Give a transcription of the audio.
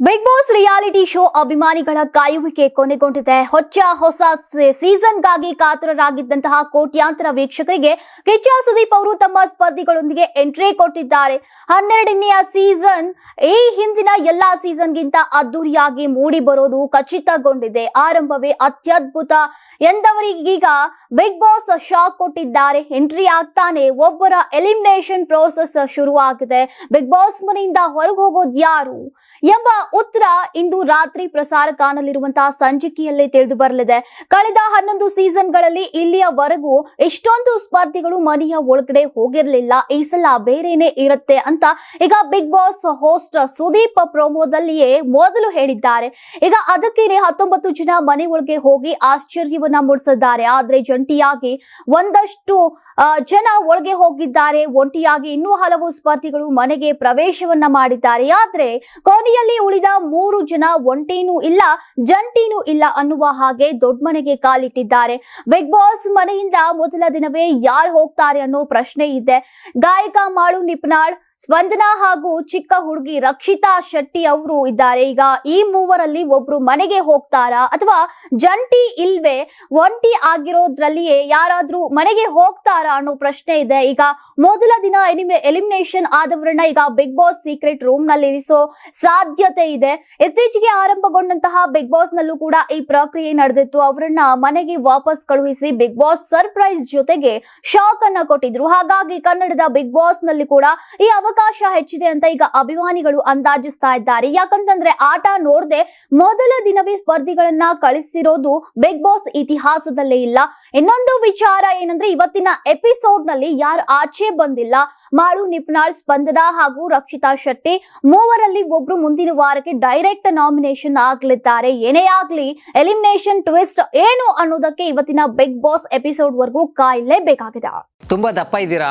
Big boss reality show ಅಭಿಮಾನಿಗಳ ಕಾಯುವಿಕೆ ಕೊನೆಗೊಂಡಿದೆ. ಹೊಚ್ಚ ಹೊಸ ಸೀಸನ್ಗಾಗಿ ಕಾತರರಾಗಿದ್ದಂತಹ ಕೋಟ್ಯಾಂತರ ವೀಕ್ಷಕರಿಗೆ ಕಿಚ್ಚ ಸುದೀಪ್ ಅವರು ತಮ್ಮ ಸ್ಪರ್ಧಿಗಳೊಂದಿಗೆ ಎಂಟ್ರಿ ಕೊಟ್ಟಿದ್ದಾರೆ. ಹನ್ನೆರಡನೆಯ ಸೀಸನ್ ಈ ಹಿಂದಿನ ಎಲ್ಲಾ ಸೀಸನ್ಗಿಂತ ಅದ್ದೂರಿಯಾಗಿ ಮೂಡಿ ಬರೋದು ಖಚಿತಗೊಂಡಿದೆ. ಆರಂಭವೇ ಅತ್ಯದ್ಭುತ ಎಂದವರಿಗೀಗ ಬಿಗ್ ಬಾಸ್ ಶಾಕ್ ಕೊಟ್ಟಿದ್ದಾರೆ. ಎಂಟ್ರಿ ಆಗ್ತಾನೆ ಒಬ್ಬರ ಎಲಿಮಿನೇಷನ್ ಪ್ರೋಸೆಸ್ ಶುರುವಾಗಿದೆ. ಬಿಗ್ ಬಾಸ್ ಮನೆಯಿಂದ ಹೊರಗೆ ಹೋಗೋದು ಯಾರು ಎಂಬ ಉತ್ತರ ಇಂದು ರಾತ್ರಿ ಪ್ರಸಾರ ಕಾಣಲಿರುವಂತಹ ಸಂಚಿಕೆಯಲ್ಲೇ ತಿಳಿದು ಬರಲಿದೆ. ಕಳೆದ ಹನ್ನೊಂದು ಸೀಸನ್ಗಳಲ್ಲಿ ಇಲ್ಲಿಯವರೆಗೂ ಇಷ್ಟೊಂದು ಸ್ಪರ್ಧಿಗಳು ಮನೆಯ ಒಳಗಡೆ ಹೋಗಿರಲಿಲ್ಲ. ಈ ಸಲ ಬೇರೆನೆ ಇರುತ್ತೆ ಅಂತ ಈಗ ಬಿಗ್ ಬಾಸ್ ಹೋಸ್ಟ್ ಸುದೀಪ್ ಪ್ರೋಮೋದಲ್ಲಿಯೇ ಮೊದಲು ಹೇಳಿದ್ದಾರೆ. ಈಗ ಅದಕ್ಕೇನೆ ಹತ್ತೊಂಬತ್ತು ಜನ ಮನೆ ಒಳಗೆ ಹೋಗಿ ಆಶ್ಚರ್ಯವನ್ನ ಮೂಡಿಸಿದ್ದಾರೆ. ಆದ್ರೆ ಜಂಟಿಯಾಗಿ ಒಂದಷ್ಟು ಜನ ಒಳಗೆ ಹೋಗಿದ್ದಾರೆ. ಒಂಟಿಯಾಗಿ ಇನ್ನೂ ಹಲವು ಸ್ಪರ್ಧಿಗಳು ಮನೆಗೆ ಪ್ರವೇಶವನ್ನ ಮಾಡಿದ್ದಾರೆ. ಆದ್ರೆ ಕೊನೆಯಲ್ಲಿ ಉಳಿದ ಮೂರು ಜನ ಒಂಟೇನೂ ಇಲ್ಲ, ಜಂಟೇನೂ ಇಲ್ಲ ಅನ್ನುವ ಹಾಗೆ ದೊಡ್ಡ ಮನೆಗೆ ಕಾಲಿಟ್ಟಿದ್ದಾರೆ. ಬಿಗ್ ಬಾಸ್ ಮನೆಯಿಂದ ಮೊದಲ ದಿನವೇ ಯಾರು ಹೋಗ್ತಾರೆ ಅನ್ನೋ ಪ್ರಶ್ನೆ ಇದೆ. ಗಾಯಕ ಮಾಳು ನಿಪ್ನಾಳ್ ಸ್ಪಂದನಾ ಹಾಗೂ ಚಿಕ್ಕ ಹುಡುಗಿ ರಕ್ಷಿತಾ ಶೆಟ್ಟಿ ಅವರು ಇದ್ದಾರೆ. ಈಗ ಈ ಮೂವರಲ್ಲಿ ಒಬ್ರು ಮನೆಗೆ ಹೋಗ್ತಾರಾ ಅಥವಾ ಜಂಟಿ ಇಲ್ವೇ? ಒಂಟಿ ಆಗಿರೋದ್ರಲ್ಲಿಯೇ ಯಾರಾದ್ರೂ ಮನೆಗೆ ಹೋಗ್ತಾರಾ ಅನ್ನೋ ಪ್ರಶ್ನೆ ಇದೆ. ಈಗ ಮೊದಲ ದಿನ ಎಲಿಮಿನೇಷನ್ ಆದವರನ್ನ ಈಗ ಬಿಗ್ ಬಾಸ್ ಸೀಕ್ರೆಟ್ ರೂಮ್ನಲ್ಲಿ ಇರಿಸೋ ಸಾಧ್ಯತೆ ಇದೆ. ಇತ್ತೀಚೆಗೆ ಆರಂಭಗೊಂಡಂತಹ ಬಿಗ್ ಬಾಸ್ ನಲ್ಲೂ ಕೂಡ ಈ ಪ್ರಕ್ರಿಯೆ ನಡೆದಿತ್ತು. ಅವರನ್ನ ಮನೆಗೆ ವಾಪಸ್ ಕಳುಹಿಸಿ ಬಿಗ್ ಬಾಸ್ ಸರ್ಪ್ರೈಸ್ ಜೊತೆಗೆ ಶಾಕ್ ಅನ್ನ ಕೊಟ್ಟಿದ್ರು. ಹಾಗಾಗಿ ಕನ್ನಡದ ಬಿಗ್ ಬಾಸ್ನಲ್ಲಿ ಕೂಡ ಈ ಅವಕಾಶ ಹೆಚ್ಚಿದೆ ಅಂತ ಈಗ ಅಭಿಮಾನಿಗಳು ಅಂದಾಜಿಸ್ತಾ ಇದ್ದಾರೆ. ಯಾಕಂತಂದ್ರೆ ಆಟ ನೋಡದೆ ಮೊದಲ ದಿನವೇ ಸ್ಪರ್ಧಿಗಳನ್ನ ಕಳಿಸಿರೋದು ಬಿಗ್ ಬಾಸ್ ಇತಿಹಾಸದಲ್ಲೇ ಇಲ್ಲ. ಇನ್ನೊಂದು ವಿಚಾರ ಏನಂದ್ರೆ ಇವತ್ತಿನ ಎಪಿಸೋಡ್ನಲ್ಲಿ ಯಾರು ಆಚೆ ಬಂದಿಲ್ಲ. ಮಾಳು ನಿಪ್ನಾಳ್, ಸ್ಪಂದನ ಹಾಗೂ ರಕ್ಷಿತಾ ಶೆಟ್ಟಿ ಮೂವರಲ್ಲಿ ಒಬ್ರು ಮುಂದಿನ ವಾರಕ್ಕೆ ಡೈರೆಕ್ಟ್ ನಾಮಿನೇಷನ್ ಆಗ್ಲಿದ್ದಾರೆ. ಏನೇ ಆಗ್ಲಿ ಎಲಿಮಿನೇಷನ್ ಟ್ವಿಸ್ಟ್ ಏನು ಅನ್ನೋದಕ್ಕೆ ಇವತ್ತಿನ ಬಿಗ್ ಬಾಸ್ ಎಪಿಸೋಡ್ ವರ್ಗೂ ಕಾಯಲೇಬೇಕಾಗಿದೆ ತುಂಬಾ ದಪ್ಪ ಇದ್ದೀರಾ?